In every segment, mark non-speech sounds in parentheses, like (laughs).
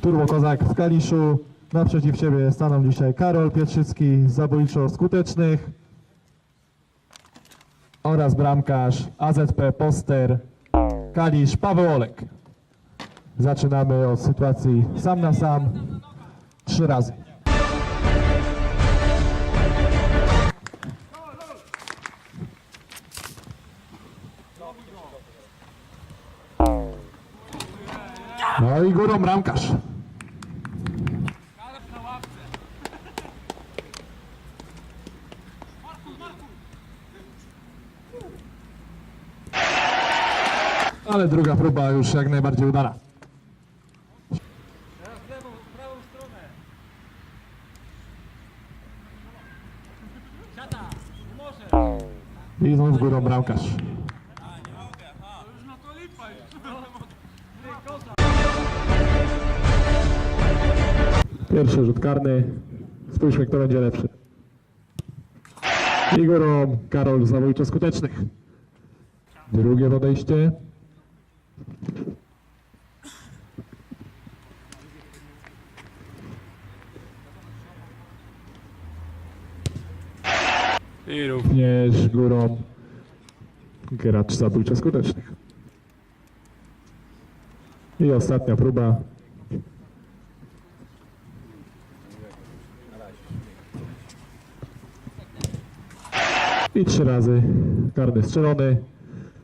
Turbo Kozak w Kaliszu. Naprzeciw siebie staną dzisiaj Karol Pietrzycki zabójczo skutecznych oraz bramkarz AZP Poster Kalisz Paweł Olek. Zaczynamy od sytuacji sam na sam. Trzy razy. No i górą bramkarz. Ale druga próba już jak najbardziej udana. I znów górą bramkarz. Pierwszy rzut karny. Spójrzmy, kto będzie lepszy. I górą Karol zabójczo skutecznych. Drugie podejście. I. Również górą gracz zabójczo skutecznych. I ostatnia próba. I trzy razy karny strzelony.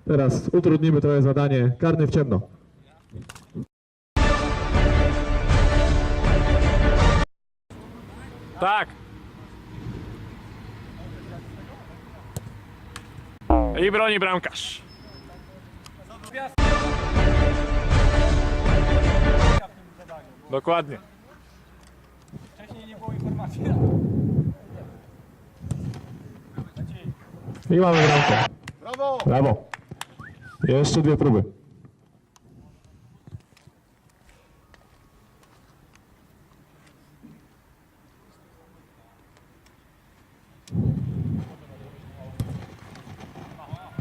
Teraz utrudnimy trochę zadanie. Karny w ciemno. Tak. I broni bramkarz. Dokładnie. I mamy bramkę. Brawo! Brawo. Jeszcze dwie próby.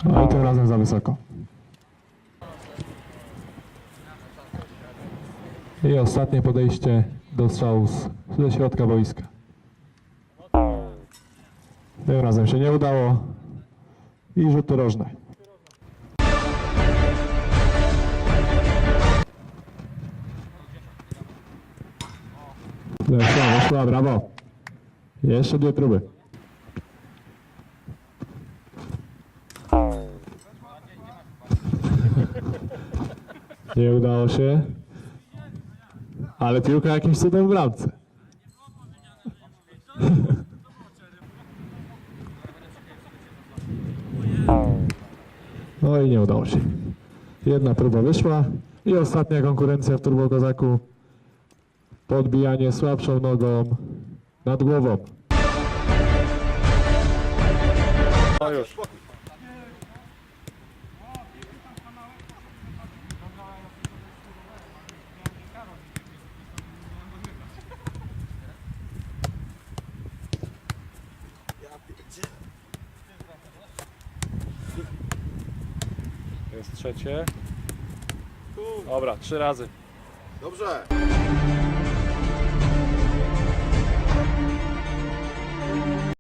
No i tym razem za wysoko. I ostatnie podejście do strzału z, ze środka boiska. Tym razem się nie udało. I rzuty rożne. Weszła, weszła, brawo. Jeszcze dwie próby. (laughs) Nie udało się. Ale piłka jakimś cudem w bramce. (laughs) No i nie udało się. Jedna próba wyszła i ostatnia konkurencja w Turbo Kozaku. Podbijanie słabszą nogą nad głową. No już. Jest trzecie. Dobra, trzy razy. Dobrze.